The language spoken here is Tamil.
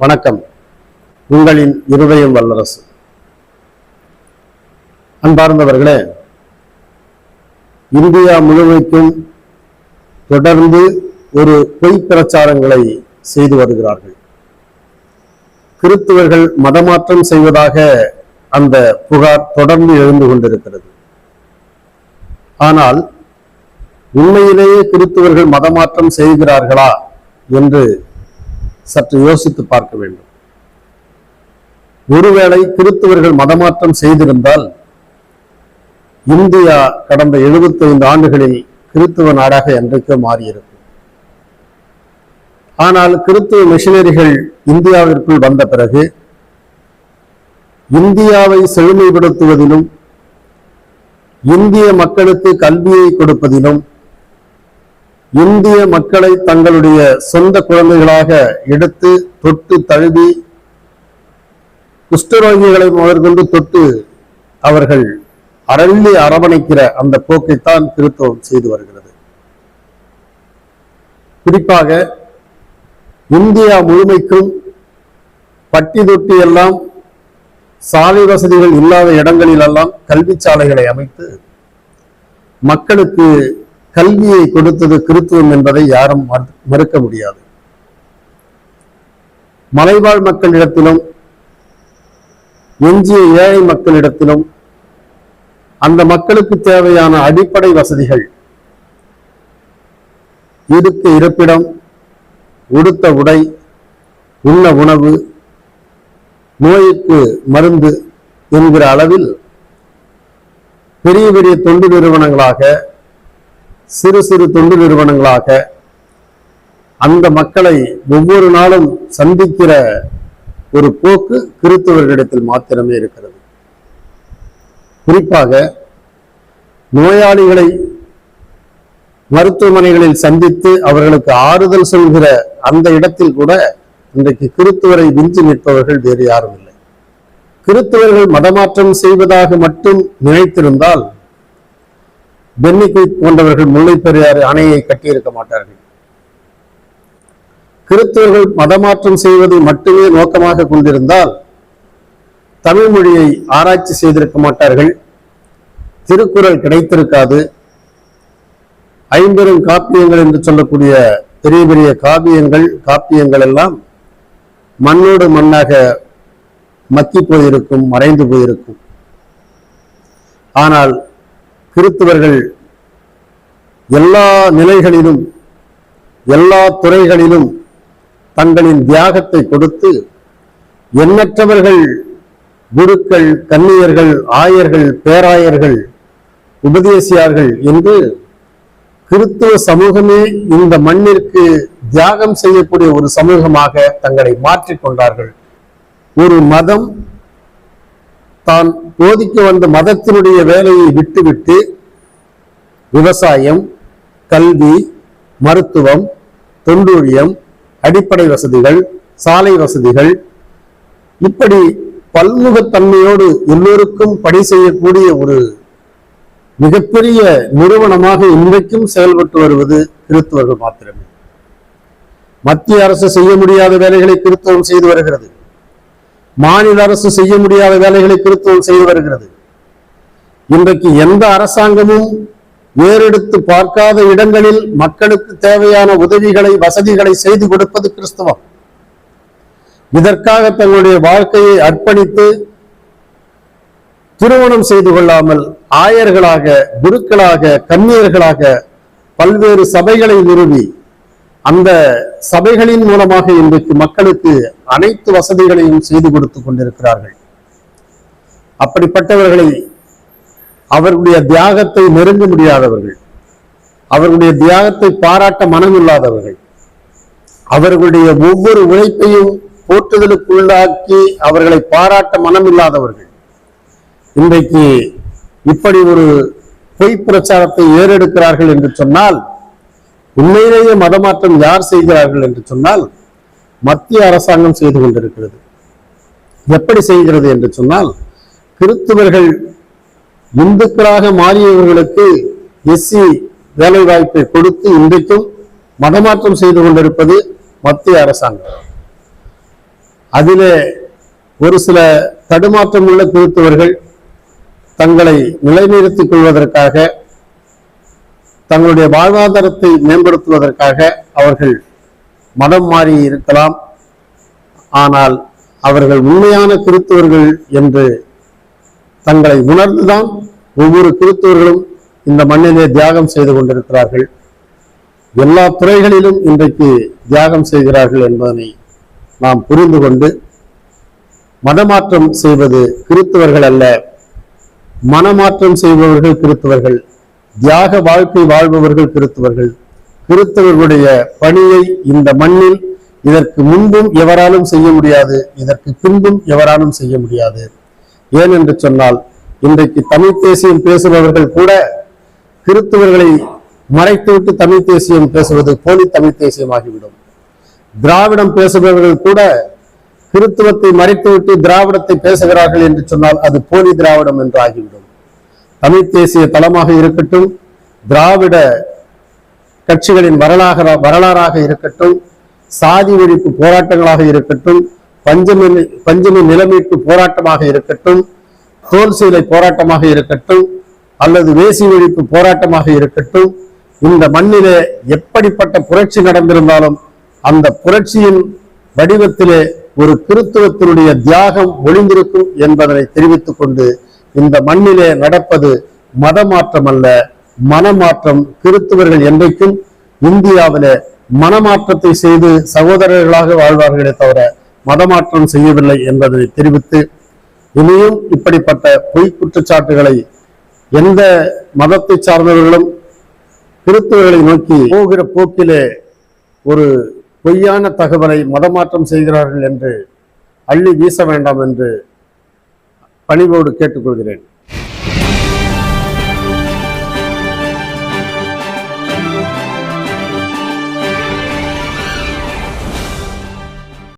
வணக்கம். உங்களின் இருதயம் வல்லரசு. அன்பார்ந்தவர்களே இந்தியா முழுமைக்கும் தொடர்ந்து ஒரு பொய் பிரச்சாரங்களை செய்து வருகிறார்கள். கிறித்துவர்கள் மதமாற்றம் செய்வதாக அந்த புகார் தொடர்ந்து எழுந்து கொண்டிருக்கிறது. ஆனால் உண்மையிலேயே கிறித்துவர்கள் மதமாற்றம் செய்கிறார்களா என்று சற்று யோசித்து பார்க்க வேண்டும். ஒருவேளை கிறித்தவர்கள் மதமாற்றம் செய்திருந்தால் இந்தியா கடந்த 75 ஆண்டுகளில் கிறித்துவ நாடாக என்றைக்கோ மாறியிருக்கும். ஆனால் கிறித்துவ மிஷினரிகள் இந்தியாவிற்குள் வந்த பிறகு இந்தியாவை செழுமைப்படுத்துவதிலும் இந்திய மக்களுக்கு கல்வியை கொடுப்பதிலும் இந்திய மக்களை தங்களுடைய சொந்த குழந்தைகளாக எடுத்து தொட்டு தழுவி குஷ்டரோகிகளை முதற்கொண்டு தொட்டு அவர்கள் அரள்ளி அரவணைக்கிற அந்த போக்கைத்தான் கிறித்துவம் செய்து வருகிறது. குறிப்பாக இந்தியா முழுமைக்கும் பட்டி தொட்டி எல்லாம் சாலை வசதிகள் இல்லாத இடங்களிலெல்லாம் கல்வி சாலைகளை அமைத்து மக்களுக்கு கல்வியை கொடுத்தது கிறித்துவம் என்பதை யாரும் மறுக்க முடியாது. மலைவாழ் மக்களிடத்திலும் எஞ்சிய ஏழை மக்களிடத்திலும் அந்த மக்களுக்கு தேவையான அடிப்படை வசதிகள் இருக்க இருப்பிடம் உடுத்த உடை உண்ண உணவு நோய்க்கு மருந்து என்கிற அளவில் பெரிய பெரிய தொண்டு நிறுவனங்களாக சிறு சிறு தொண்டு நிறுவனங்களாக அந்த மக்களை ஒவ்வொரு நாளும் சந்திக்கிற ஒரு போக்கு கிறித்தவர்களிடத்தில் மாத்திரமே இருக்கிறது. குறிப்பாக நோயாளிகளை மருத்துவமனைகளில் சந்தித்து அவர்களுக்கு ஆறுதல் சொல்கிற அந்த இடத்தில் கூட இன்றைக்கு கிறித்துவரை விஞ்சி நிற்பவர்கள் வேறு யாரும் இல்லை. கிறித்துவர்கள் மதமாற்றம் செய்வதாக மட்டும் நினைத்திருந்தால் பென்னிகுயிக் போன்றவர்கள் முல்லை பெரியாறு அணையை கட்டியிருக்க மாட்டார்கள். கிறித்துவர்கள் மதமாற்றம் செய்வதை மட்டுமே நோக்கமாக கொண்டிருந்தால் தமிழ் மொழியை ஆராய்ச்சி செய்திருக்க மாட்டார்கள். திருக்குறள் கிடைத்திருக்காது. ஐம்பெரும் காப்பியங்கள் என்று சொல்லக்கூடிய பெரிய பெரிய காவியங்கள் காப்பியங்கள் எல்லாம் மண்ணோடு மண்ணாக மக்கி போயிருக்கும் மறைந்து போயிருக்கும். ஆனால் கிறித்துவர்கள் எல்லா நிலைகளிலும் எல்லா துறைகளிலும் தங்களின் தியாகத்தை கொடுத்து எண்ணற்றவர்கள் குருக்கள் கன்னியர்கள் ஆயர்கள் பேராயர்கள் உபதேசியார்கள் என்று கிறித்துவ சமூகமே இந்த மண்ணிற்கு தியாகம் செய்யக்கூடிய ஒரு சமூகமாக தங்களை மாற்றிக் கொண்டார்கள். ஒரு மதம் தான் போதிக்க வந்த மதத்தினுடைய வேலையை விட்டுவிட்டு விவசாயம் கல்வி மருத்துவம் தொண்டூழியம் அடிப்படை வசதிகள் சாலை வசதிகள் இப்படி பல்முகத்தன்மையோடு எல்லோருக்கும் பணி செய்யக்கூடிய ஒரு மிகப்பெரிய நிறுவனமாக இன்றைக்கும் செயல்பட்டு வருவது கிறிஸ்தவர்கள் மாத்திரமே. மத்திய அரசு செய்ய முடியாத வேலைகளை கிறித்துவம் செய்து வருகிறது. மாநில அரசு செய்ய முடியாத வேலைகளை திருத்தம் செய்து வருகிறது. இன்றைக்கு எந்த அரசாங்கமும் ஏறெடுத்து பார்க்காத இடங்களில் மக்களுக்கு தேவையான உதவிகளை வசதிகளை செய்து கொடுப்பது கிறிஸ்தவம். இதற்காக தங்களுடைய வாழ்க்கையை அர்ப்பணித்து திருமணம் செய்து கொள்ளாமல் ஆயர்களாக குருக்களாக கன்னியர்களாக பல்வேறு சபைகளை நிறுவி அந்த சபைகளின் மூலமாக இன்றைக்கு மக்களுக்கு அனைத்து வசதிகளையும் செய்து கொடுத்து கொண்டிருக்கிறார்கள். அப்படிப்பட்டவர்களை அவர்களுடைய தியாகத்தை நெருங்க முடியாதவர்கள் அவர்களுடைய தியாகத்தை பாராட்ட மனமில்லாதவர்கள் அவர்களுடைய ஒவ்வொரு உழைப்பையும் போற்றுதலுக்குள்ளாக்கி அவர்களை பாராட்ட மனமில்லாதவர்கள். இன்றைக்கு இப்படி ஒரு பொய் பிரச்சாரத்தை ஏறெடுக்கிறார்கள் என்று சொன்னால் உண்மையிலேயே மதமாற்றம் யார் செய்கிறார்கள் என்று சொன்னால் மத்திய அரசாங்கம் செய்து கொண்டிருக்கிறது. எப்படி செய்கிறது என்று சொன்னால் கிறிஸ்துவர்கள் இந்துக்களாக மாறியவர்களுக்கு எஸ்சி வேலை வாய்ப்பை கொடுத்து இன்றைக்கும் மதமாற்றம் செய்து கொண்டிருப்பது மத்திய அரசாங்கம். அதிலே ஒரு சில தடுமாற்றம் உள்ள கிறிஸ்தவர்கள் தங்களை நிலைநிறுத்திக் கொள்வதற்காக தங்களுடைய வாழ்வாதாரத்தை மேம்படுத்துவதற்காக அவர்கள் மதம் மாறி இருக்கலாம். ஆனால் அவர்கள் உண்மையான கிறிஸ்தவர்கள் என்று தங்களை உணர்ந்துதான் ஒவ்வொரு கிறிஸ்தவர்களும் இந்த மண்ணிலே தியாகம் செய்து கொண்டிருக்கிறார்கள். எல்லா துறைகளிலும் இன்றைக்கு தியாகம் செய்கிறார்கள் என்பதனை நாம் புரிந்து கொண்டு மதமாற்றம் செய்வது கிறித்தவர்கள் அல்ல. மனமாற்றம் செய்பவர்கள் கிறித்தவர்கள் தியாக வாழ்க்கை வாழ்பவர்கள் கிறித்தவர்கள் கிறிஸ்தவர்களுடைய பணியை இந்த மண்ணில் இதற்கு முன்பும் எவராலும் செய்ய முடியாது இதற்கு பின்பும் எவராலும் செய்ய முடியாது. ஏன் என்று சொன்னால் இன்றைக்கு தமிழ் தேசியம் பேசுபவர்கள் கூட கிறிஸ்தவர்களை மறைத்துவிட்டு தமிழ் தேசியம் பேசுவது போலி தமிழ் தேசியமாகிவிடும். திராவிடம் பேசுபவர்கள் கூட கிறித்துவத்தை மறைத்துவிட்டு திராவிடத்தை பேசுகிறார்கள் என்று சொன்னால் அது போலி திராவிடம் என்று ஆகிவிடும். தமிழ் தேசிய தளமாக இருக்கட்டும் திராவிட கட்சிகளின் வரலாக வரலாறாக இருக்கட்டும் சாதி ஒழிப்பு போராட்டங்களாக இருக்கட்டும் பஞ்சமி பஞ்சமி நிலமீட்பு போராட்டமாக இருக்கட்டும் தோல் சீலை போராட்டமாக இருக்கட்டும் அல்லது வேசி ஒழிப்பு போராட்டமாக இருக்கட்டும் இந்த மண்ணிலே எப்படிப்பட்ட புரட்சி நடந்திருந்தாலும் அந்த புரட்சியின் வடிவத்திலே ஒரு கிறித்துவத்தினுடைய தியாகம் ஒளிந்திருக்கும் என்பதனை தெரிவித்துக் கொண்டு இந்த மண்ணிலே நடப்பது மதமாற்றம் அல்ல மனமாற்றம் கிறித்தவர்கள் என்றைக்கும் இந்தியாவிலே மனமாற்றத்தை செய்து சகோதரர்களாக வாழ்வார்களே தவிர மதமாற்றம் செய்யவில்லை என்பதை தெரிவித்து இனியும் இப்படிப்பட்ட பொய் குற்றச்சாட்டுகளை எந்த மதத்தை சார்ந்தவர்களும் கிறிஸ்தவர்களை நோக்கி போகிற போக்கிலே ஒரு பொய்யான தகவலை மதமாற்றம் செய்கிறார்கள் என்று அள்ளி வீச வேண்டாம் என்று பணிவோடு கேட்டுக்கொள்கிறேன்.